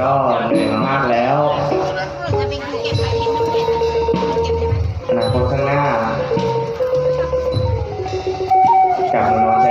ก็เหนื่อยมามากแล้วอนาคตข้างหน้ากลับมานอน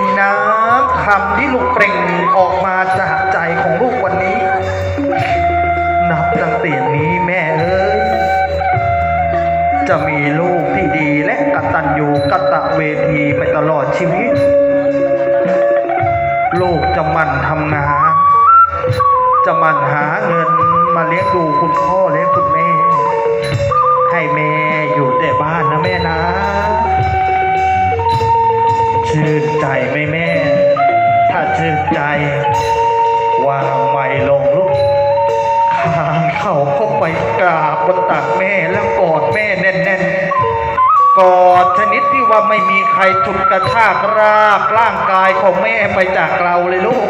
นน้ำคำที่ลูกเปล่งออกมาจากใจของลูกวันนี้ นับตั้งแต่นี้แม่เอ้ยจะมีลูกที่ดีและกตัญญูกตะเวทีไปตลอดชีวิต ลูกจะมันทำงาน จะมันหาเงินมาเลี้ยงดูคุณพ่อและคุณแม่ ไหมแม่ ถ้าชื่นใจ วางไม่ลงลูกคางเข่าเข้าไปกราบบนตักแม่แล้วกอดแม่แน่นๆ กอดชนิดที่ว่าไม่มีใครฉุดกระชากรากร่างกายของแม่ไปจากเราเลยลูก